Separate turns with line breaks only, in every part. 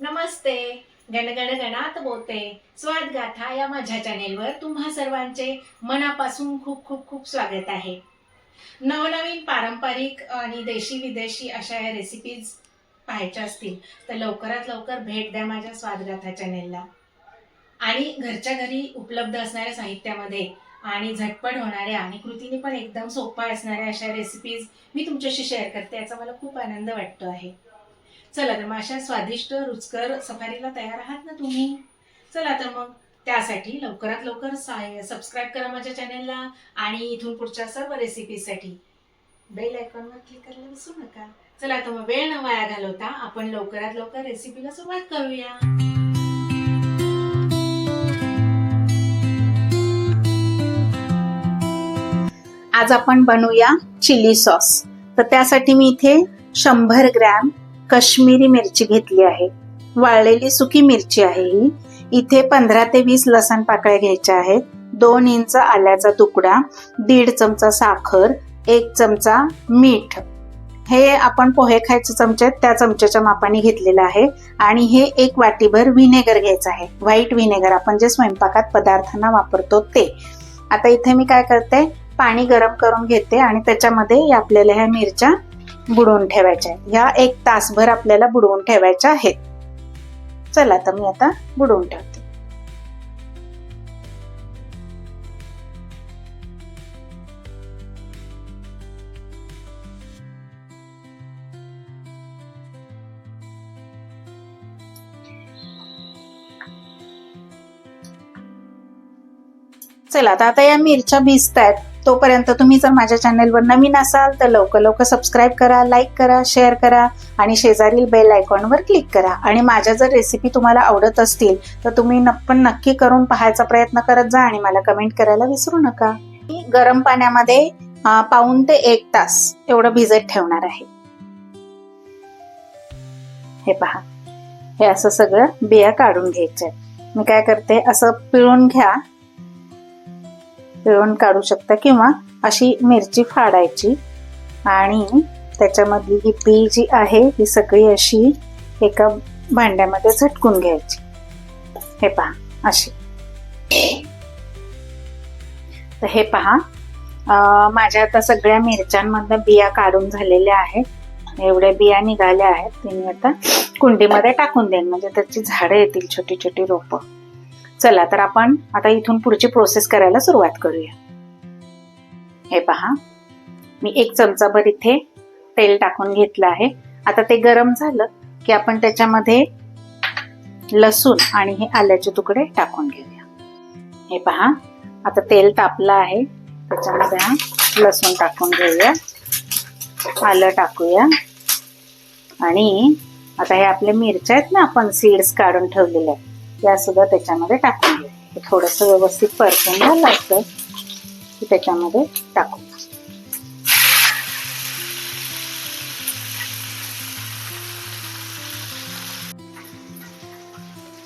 नमस्ते. गणगण गणात बोते. स्वाद गाथा या माझ्या चॅनेलवर तुम्हा सर्वांचे मनापासून खूप खूप खूप स्वागत आहे. नवनवीन पारंपरिक आणि देशी विदेशी अशा या रेसिपीज पाहायच्या असतील तर लवकरात लवकर भेट द्या माझ्या स्वादगाथा चॅनेलला आणि घरच्या घरी उपलब्ध असणाऱ्या साहित्यामध्ये आणि झटपट होणाऱ्या आणि कृतीने पण एकदम सोप्या असणाऱ्या अशा रेसिपीज मी तुमच्याशी शेअर करते याचा मला खूप आनंद वाटतो आहे. चला तर मग अशा स्वादिष्ट रुचकर सफारीला तयार आहात ना तुम्ही? चला तर मग त्यासाठी लवकरात लवकर सबस्क्राईब करा माझ्या चॅनेलला आणि इथून पुढच्या सर्व रेसिपीसाठी बेल आयकॉनवर क्लिक करायला विसरू नका. चला तर मग वेळ न वाया घालवता आपण लवकरात लवकर रेसिपीला सुरुवात करूया.
आज आपण बनवूया चिली सॉस तर त्यासाठी मी इथे शंभर ग्रॅम कश्मीरी मिरची घेतली आहे. वाळलेली सुकी मिरची आहे ही. इथे पंधरा ते वीस लसण पाकळ्या घ्यायच्या आहेत. दोन इंच आल्याचा तुकडा दीड चमचा साखर एक चमचा मीठ. हे आपण पोहे खायचे चमचे आहेत, त्या चमच्याच्या मापाने घेतलेलं आहे. आणि हे एक वाटीभर व्हिनेगर घ्यायचं आहे. व्हाईट व्हिनेगर आपण जे स्वयंपाकात पदार्थांना वापरतो ते. आता इथे मी काय करते? पाणी गरम करून घेते आणि त्याच्यामध्ये आपल्याला ह्या मिरच्या बुडवून ठेवायच्या आहेत ह्या एक तासभर आपल्याला बुडवून ठेवायच्या आहेत. चला तर मी आता बुडवून ठेवते. चला आता या मिरच्या भिजतायत. तोपर्यंत तुम्ही जर माझ्या चॅनेलवर नवीन असाल तर लवकर लवकर सबस्क्राईब करा लाईक करा शेअर करा आणि शेजारील बेल आयकॉनवर क्लिक करा. आणि माझ्या जर रेसिपी तुम्हाला आवडत असतील तर तुम्ही पण नक्की करून पाहायचा प्रयत्न करत जा आणि मला कमेंट करायला विसरू नका. मी गरम पाण्यामध्ये पाऊन ते एक तास एवढं भिजत ठेवणार आहे. हे पहा. हे असं सगळं बिया काढून घ्यायच्या. मी काय करते असं पिळून घ्या. पिळून काढू शकता किंवा अशी मिरची फाडायची. आणि त्याच्यामधली ही बी जी आहे ही सगळी अशी एका भांड्यामध्ये झटकून घ्यायची. हे पहा अशी. तर हे पहा माझ्या आता सगळ्या मिरच्यांमधनं बिया काढून झालेल्या आहेत. एवढ्या बिया निघाल्या आहेत. ते मी आता कुंडीमध्ये टाकून देईन. म्हणजे त्याची झाडं येतील छोटी छोटी रोपं. चला तर आपण आता इथून पुढची प्रोसेस करायला सुरुवात करूया. हे पहा मी एक चमचाभर इथे तेल टाकून घेतलं आहे. आता ते गरम झालं की आपण त्याच्यामध्ये लसूण आणि हे आल्याचे तुकडे टाकून घेऊया. हे पहा आता तेल तापलं आहे. त्याच्यामध्ये हा लसूण टाकून घेऊया. आलं टाकूया. आणि आता हे आपल्या मिरच्या आहेत ना आपण सीड्स काढून ठेवलेल्या आहेत. या सुद्धा त्याच्यामध्ये टाकून घेऊ थोडंसं व्यवस्थित परतून झालं असतं की त्याच्यामध्ये टाकून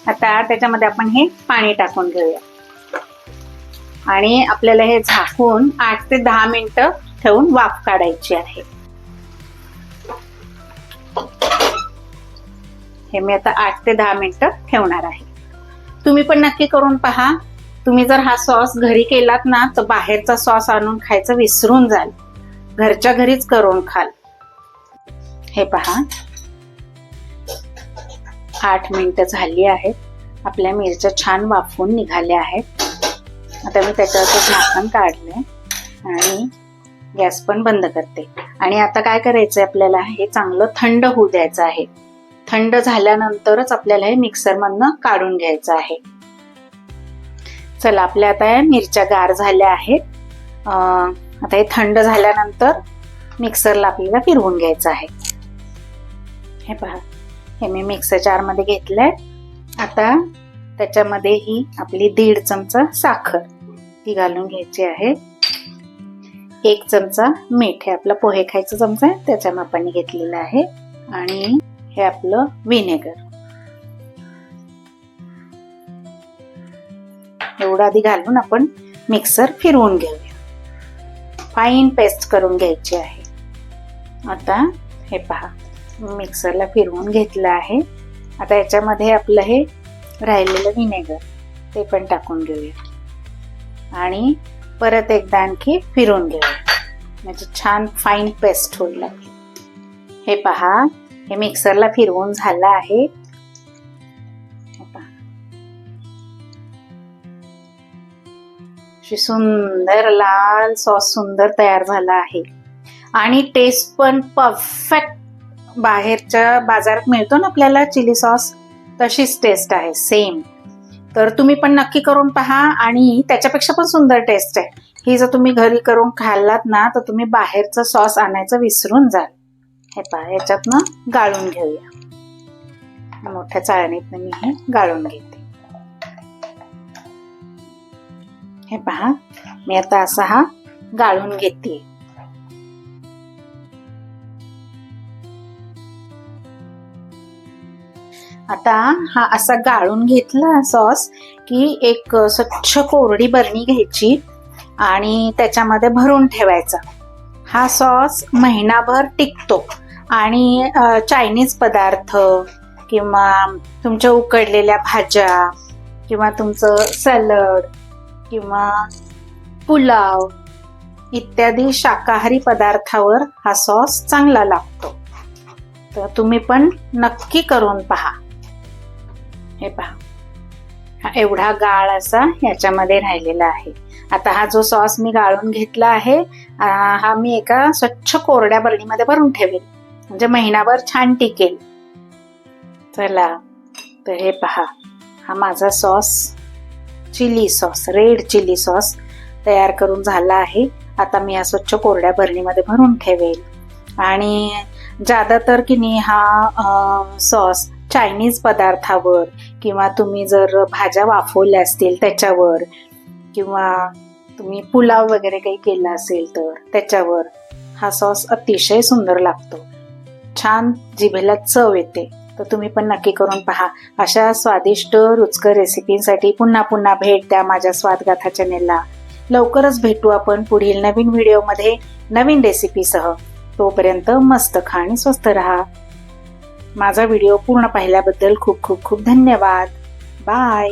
आता त्याच्यामध्ये आपण हे पाणी टाकून घेऊया. आणि आपल्याला हे झाकून आठ ते दहा मिनिटं ठेवून वाफ काढायची आहे. हे मी आता आठ ते दहा मिनिटं ठेवणार आहे. तुम्ही पण नक्की करून पहा. तुम्ही जर हा सॉस घरी केलात ना तर बाहेरचा सॉस आणून खायचं विसरून जाल. घरच्या घरीच करून खाल. हे पहा. आठ मिनिटं झाली आहेत. आपल्या मिरच्या छान वाफवून निघाल्या आहेत. आता मी त्याच्यावरचं झाकण काढलंय. आणि गॅस पण बंद करते. आणि आता काय करायचंय आपल्याला? हे चांगलं थंड होऊ द्यायचं आहे. थंड झाल्यानंतरच आपल्याला हे मिक्सरमधनं काढून घ्यायचं आहे. चला आपल्या आता या मिरच्या गार झाल्या आहेत. आता हे थंड झाल्यानंतर मिक्सरला आपल्याला फिरवून घ्यायचं आहे. हे पहा हे मी मिक्सर जारमध्ये घेतलंय. आता त्याच्यामध्ये ही आपली दीड चमचा साखर ती घालून घ्यायची आहे. एक चमचा मीठ हे आपला पोहे खायचा चमचा आहे त्याच्या मापाने घेतलेला आहे. आणि हे आपलं व्हिनेगर एवढं आधी घालून आपण मिक्सर फिरवून घेऊया. फाईन पेस्ट करून घ्यायची आहे. आता हे पहा मिक्सरला फिरवून घेतलं आहे. आता याच्यामध्ये आपलं हे राहिलेलं व्हिनेगर ते पण टाकून घेऊया. आणि परत एकदा आणखी फिरून घेऊया. म्हणजे छान फाईन पेस्ट होईल हे पहा हे मिक्सरला फिरवून झालं आहे. सुंदर लाल सॉस सुंदर तयार झाला आहे. आणि टेस्ट पण परफेक्ट बाहेरच्या बाजारात मिळतो ना आपल्याला चिली सॉस तशीच टेस्ट आहे सेम तर तुम्ही पण नक्की करून पहा आणि त्याच्यापेक्षा पण सुंदर टेस्ट आहे. ही जर तुम्ही घरी करून खाल्लात ना तर तुम्ही बाहेरचं सॉस आणायचं विसरून जाल. हे पहा याच्यातनं गाळून घेऊया. मोठ्या चाळणीतनं मी हे गाळून घेते. हे पहा मी आता असा हा गाळून घेते. आता हा असा गाळून घेतला सॉस की एक स्वच्छ कोरडी बरणी घ्यायची आणि त्याच्यामध्ये भरून ठेवायचा. हा सॉस महिनाभर टिकतो. आणि चायनीज पदार्थ किंवा तुमच्या उकडलेल्या भाज्या किंवा तुमचं सॅलड किंवा पुलाव इत्यादी शाकाहारी पदार्थावर हा सॉस चांगला लागतो. तर तुम्ही पण नक्की करून पहा. हे पहा. हा एवढा गाळ असा याच्यामध्ये राहिलेला आहे. आता हा जो सॉस मी गाळून घेतला आहे हा मी एका स्वच्छ कोरड्या बरणीमध्ये भरून ठेवेल म्हणजे महिनाभर छान टिकेल. चला तर हे पहा. हा माझा sauce chilli sauce red chilli sauce तयार करून झाला आहे. आता मी या स्वच्छ कोरड्या बरणीमध्ये भरून ठेवेल. आणि ज्यादातर की नाही हा सॉस चायनीज पदार्थावर किंवा तुम्ही जर भाज्या वाफवल्या असतील त्याच्यावर किंवा तुम्ही पुलाव वगैरे काही केला असेल तर त्याच्यावर हा सॉस अतिशय सुंदर लागतो. छान जिभेला चव येते. तर तुम्ही पण नक्की करून पहा. अशा स्वादिष्ट रुचकर रेसिपींसाठी पुन्हा पुन्हा भेट द्या माझ्या स्वादगाथा चॅनेलला लवकरच भेटू आपण पुढील नवीन व्हिडिओमध्ये नवीन रेसिपीसह तोपर्यंत मस्त खा आणि स्वस्त राहा. माझा व्हिडिओ पूर्ण पाहिल्याबद्दल खूप खूप खूप धन्यवाद. बाय